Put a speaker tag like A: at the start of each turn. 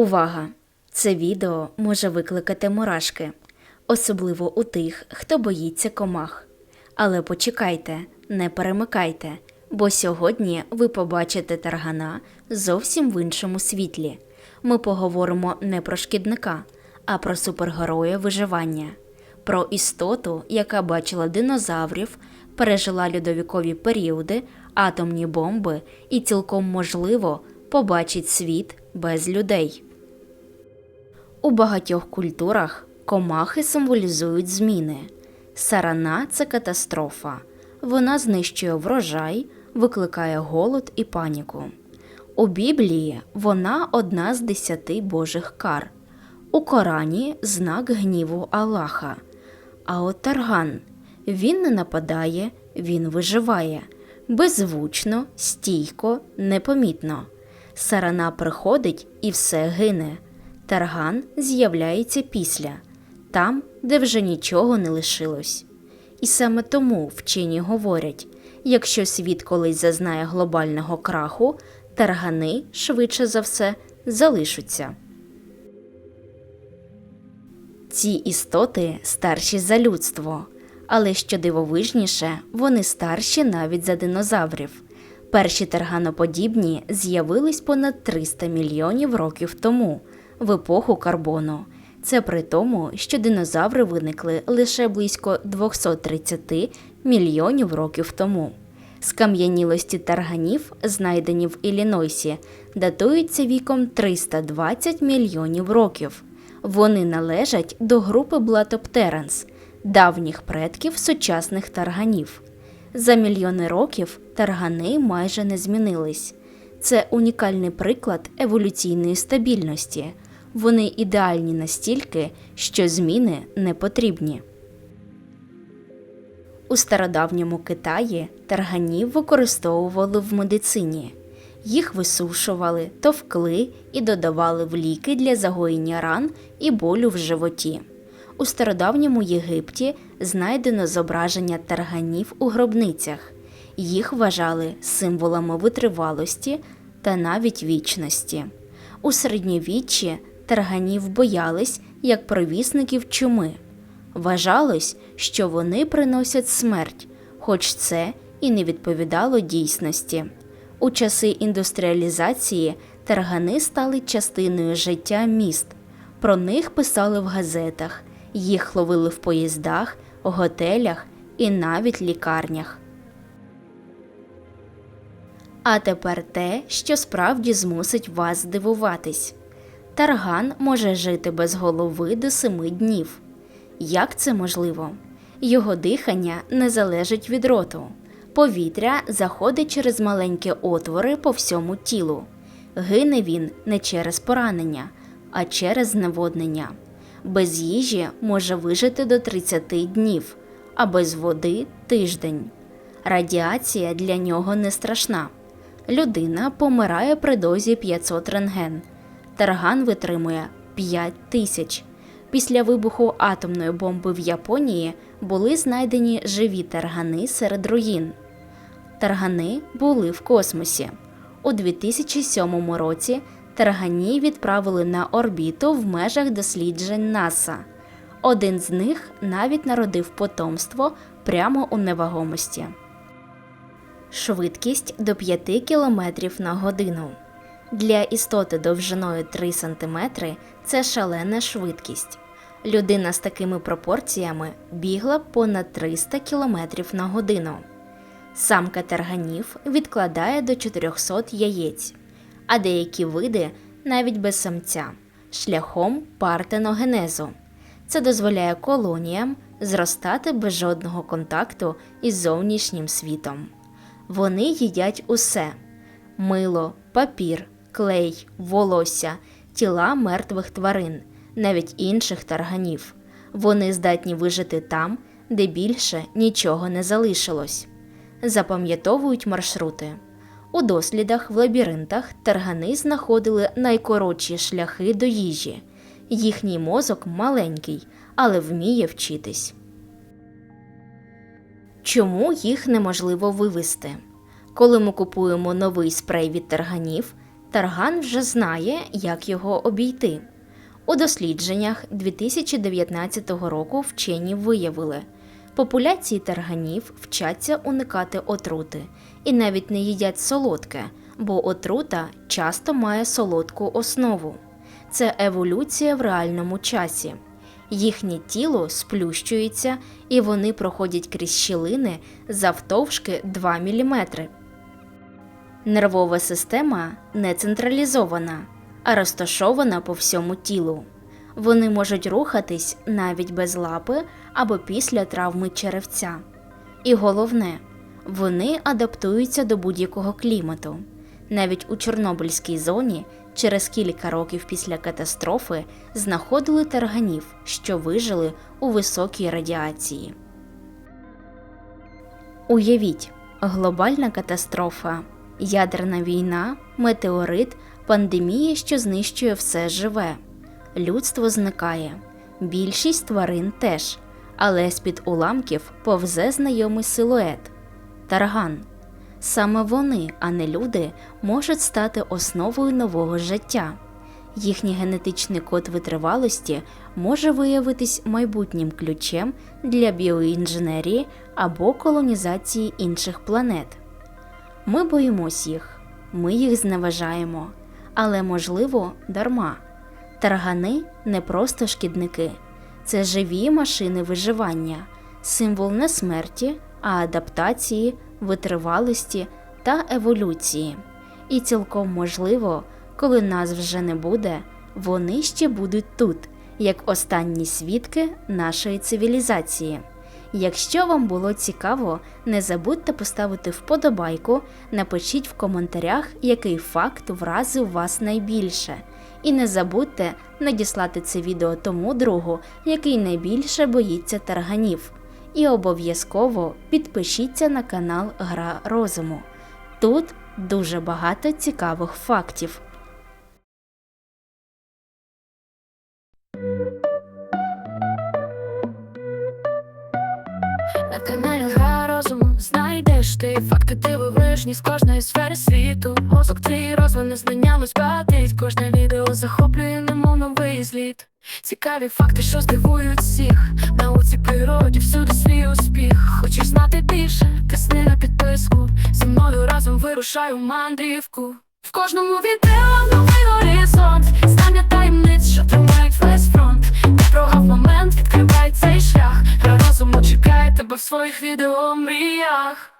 A: Увага! Це відео може викликати мурашки, особливо у тих, хто боїться комах. Але почекайте, не перемикайте, бо сьогодні ви побачите таргана зовсім в іншому світлі. Ми поговоримо не про шкідника, а про супергероя виживання, про істоту, яка бачила динозаврів, пережила льодовікові періоди, атомні бомби і цілком можливо побачить світ без людей. У багатьох культурах комахи символізують зміни. Сарана це катастрофа. Вона знищує врожай, викликає голод і паніку. У Біблії вона одна з десяти божих кар. У Корані знак гніву Аллаха. А от тарган він не нападає, він виживає беззвучно, стійко, непомітно. Сарана приходить і все гине. Тарган з'являється після, там, де вже нічого не лишилось. І саме тому вчені говорять: якщо світ колись зазнає глобального краху, таргани, швидше за все, залишаться. Ці істоти старші за людство, але що дивовижніше, вони старші навіть за динозаврів. Перші тарганоподібні з'явились понад 300 мільйонів років тому, в епоху карбону. Це при тому, що динозаври виникли лише близько 230 мільйонів років тому. Скам'янілості тарганів, знайдені в Іллінойсі, датуються віком 320 мільйонів років. Вони належать до групи Блатоптеранс, давніх предків сучасних тарганів. За мільйони років таргани майже не змінились. Це унікальний приклад еволюційної стабільності. Вони ідеальні настільки, що зміни не потрібні. У стародавньому Китаї тарганів використовували в медицині. Їх висушували, товкли і додавали в ліки для загоєння ран і болю в животі. У стародавньому Єгипті знайдено зображення тарганів у гробницях. Їх вважали символами витривалості та навіть вічності. У середньовіччі тарганів боялись як провісників чуми. Вважалось, що вони приносять смерть, хоч це і не відповідало дійсності. У часи індустріалізації таргани стали частиною життя міст. Про них писали в газетах, їх ловили в поїздах, готелях і навіть лікарнях. А тепер те, що справді змусить вас здивуватись. Тарган може жити без голови до семи днів. Як це можливо? Його дихання не залежить від роту. Повітря заходить через маленькі отвори по всьому тілу. Гине він не через поранення, а через зневоднення. Без їжі може вижити до 30 днів, а без води тиждень. Радіація для нього не страшна. Людина помирає при дозі 500 рентген. Тарган витримує 5 тисяч. Після вибуху атомної бомби в Японії були знайдені живі таргани серед руїн. Таргани були в космосі. У 2007 році таргані відправили на орбіту в межах досліджень НАСА. Один з них навіть народив потомство прямо у невагомості. Швидкість до 5 км на годину. Для істоти довжиною 3 см це шалена швидкість. Людина з такими пропорціями бігла понад 300 км на годину. Самка тарганів відкладає до 400 яєць, а деякі види навіть без самця шляхом партеногенезу. Це дозволяє колоніям зростати без жодного контакту із зовнішнім світом. Вони їдять усе мило, папір, клей, волосся, тіла мертвих тварин, навіть інших тарганів. Вони здатні вижити там, де більше нічого не залишилось. Запам'ятовують маршрути. У дослідах в лабіринтах таргани знаходили найкоротші шляхи до їжі. Їхній мозок маленький, але вміє вчитись. Чому їх неможливо вивести? Коли ми купуємо новий спрей від тарганів, Тарган вже знає, як його обійти. У дослідженнях 2019 року вчені виявили, популяції тарганів вчаться уникати отрути і навіть не їдять солодке, бо отрута часто має солодку основу. Це еволюція в реальному часі. Їхнє тіло сплющується і вони проходять крізь щілини завтовшки 2 мм. Нервова система не централізована, а розташована по всьому тілу. Вони можуть рухатись навіть без лапи або після травми черевця. І головне, вони адаптуються до будь-якого клімату. Навіть у Чорнобильській зоні через кілька років після катастрофи знаходили тарганів, що вижили у високій радіації. Уявіть, глобальна катастрофа, ядерна війна, метеорит, пандемія, що знищує все живе. Людство зникає. Більшість тварин теж, але з-під уламків повзе знайомий силует тарган. Саме вони, а не люди, можуть стати основою нового життя. Їхній генетичний код витривалості може виявитись майбутнім ключем для біоінженерії або колонізації інших планет. Ми боїмось їх, ми їх зневажаємо, але, можливо, дарма. Таргани не просто шкідники, це живі машини виживання, символ не смерті, а адаптації, витривалості та еволюції. І цілком можливо, коли нас вже не буде, вони ще будуть тут, як останні свідки нашої цивілізації. Якщо вам було цікаво, не забудьте поставити вподобайку, напишіть в коментарях, який факт вразив вас найбільше. І не забудьте надіслати це відео тому другу, який найбільше боїться тарганів. І обов'язково підпишіться на канал Гра розуму. Тут дуже багато цікавих фактів.
B: Знайдеш ти факти дивовижні з кожної сфери світу. Мозок твій розвине знання розбагатить Кожне відео захоплює, немов новий зліт. Цікаві факти, що здивують всіх. Науці природі всюди свій успіх. Хочеш знати більше? Тисни на підписку. Зі мною разом вирушаю мандрівку. В кожному відео новий горизонт. Знання таємниць, що тримають весь фронт. Не прогав момент, відкривай цей шлях. Розуму чекає тебе в своїх відео мріях.